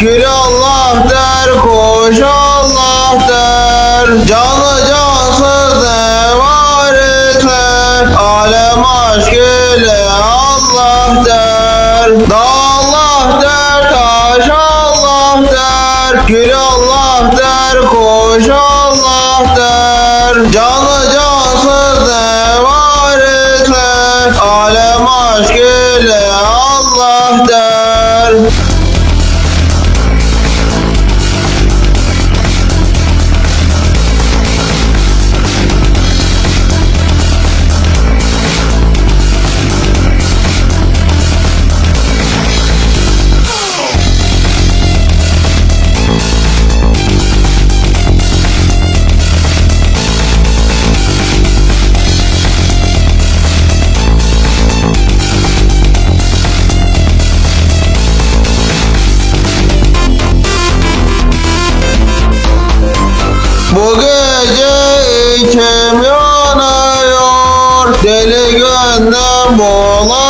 Gül Allah der, koş Allah der. Canı cansız ne var ise alem aşk ile Allah der. Dağ Allah der, taş Allah der. Gül Allah der, koş Allah der. Canı cansız ne Namo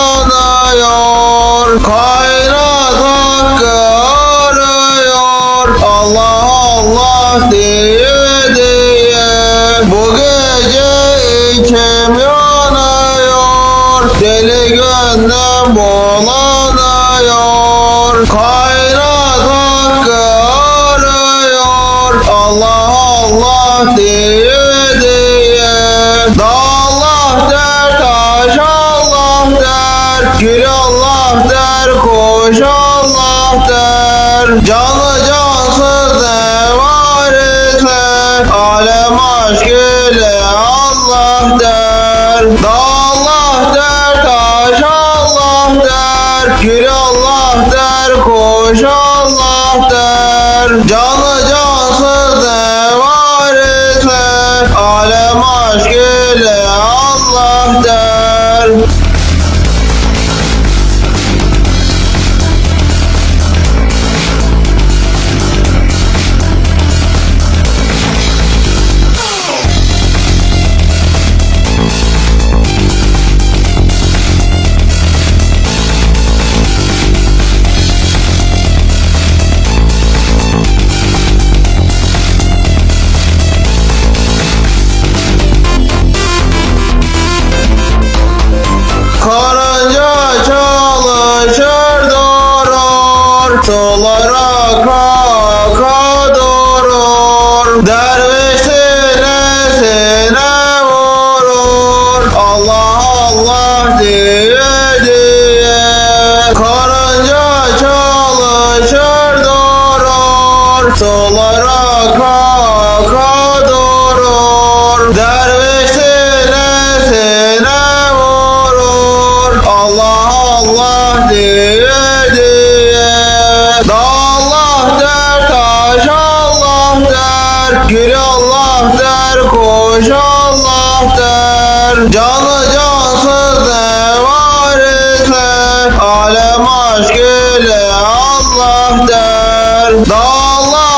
Allah der koş Allah der Canı cansız ne var ise Alem aşk ile Allah der Dağ Allah der taş Allah der Gül Allah der koş Allah der Canı cansız ne var ise Alem aşk ile Allah der Sulara kaka durur. Derviş sinesine vurur. Allah Allah diye diye. Dağ Allah der taş Allah der. Gül Allah der koş Allah der. Canı cansız ne var ise Alem aşk ile Allah der. Dağ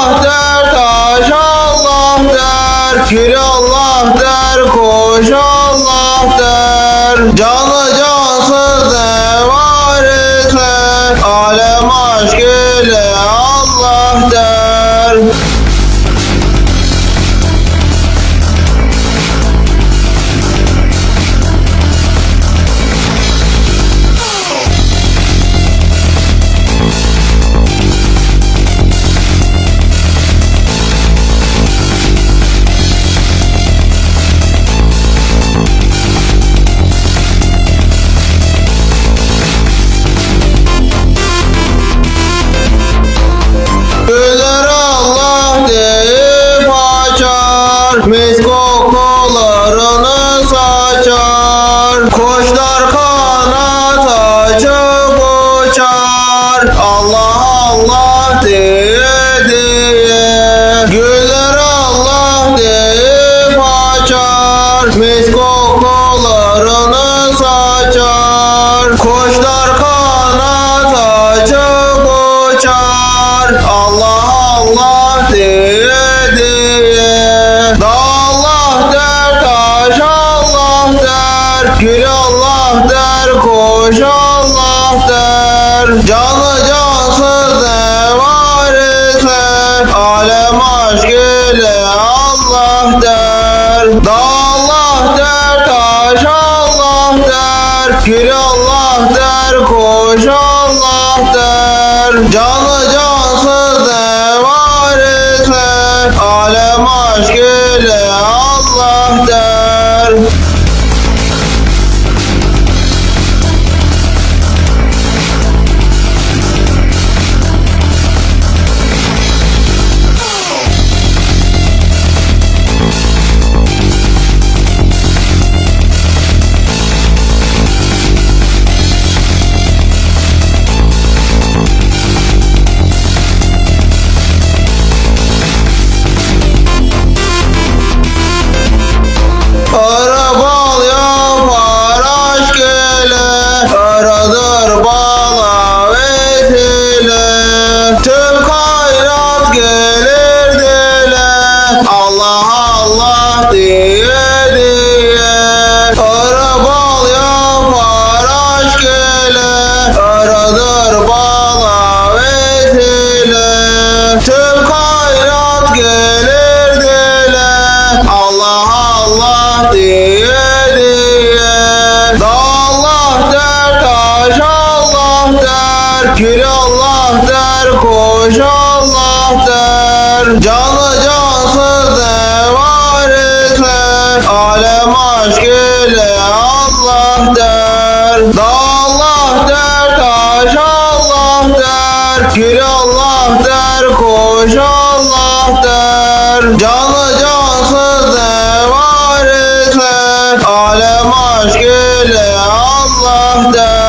Allah der taş Allah der Gül Allah der koş Allah der. Canı cansız ne var ise Alem aşk ile Allah der açar Mis kokularını saçar. Kuşlar kanat açıp uçar Allah Allah diye diye. Güller Allah deyip açar. Mis kokularını saçar. Kuşlar kanat açıp uçar Allah Allah diye Canlı cansız ne var ise alem aşk ile Allah der. Dağlar der, taş Allah der, kül Allah der, koş Allah der. Canlı Allah diye diye Arabal yapar aşk ile Aradır bala vesile Tüm kainat gelir dile. Allah Allah diye diye Dağ der taş Allah der Gül Allah der koş Allah der. Canı taş güle Allah der. Dağlar der taş Allah der. Gül Allah der koş Allah der. Canı cansız ne var ise alem aşk ile Allah der.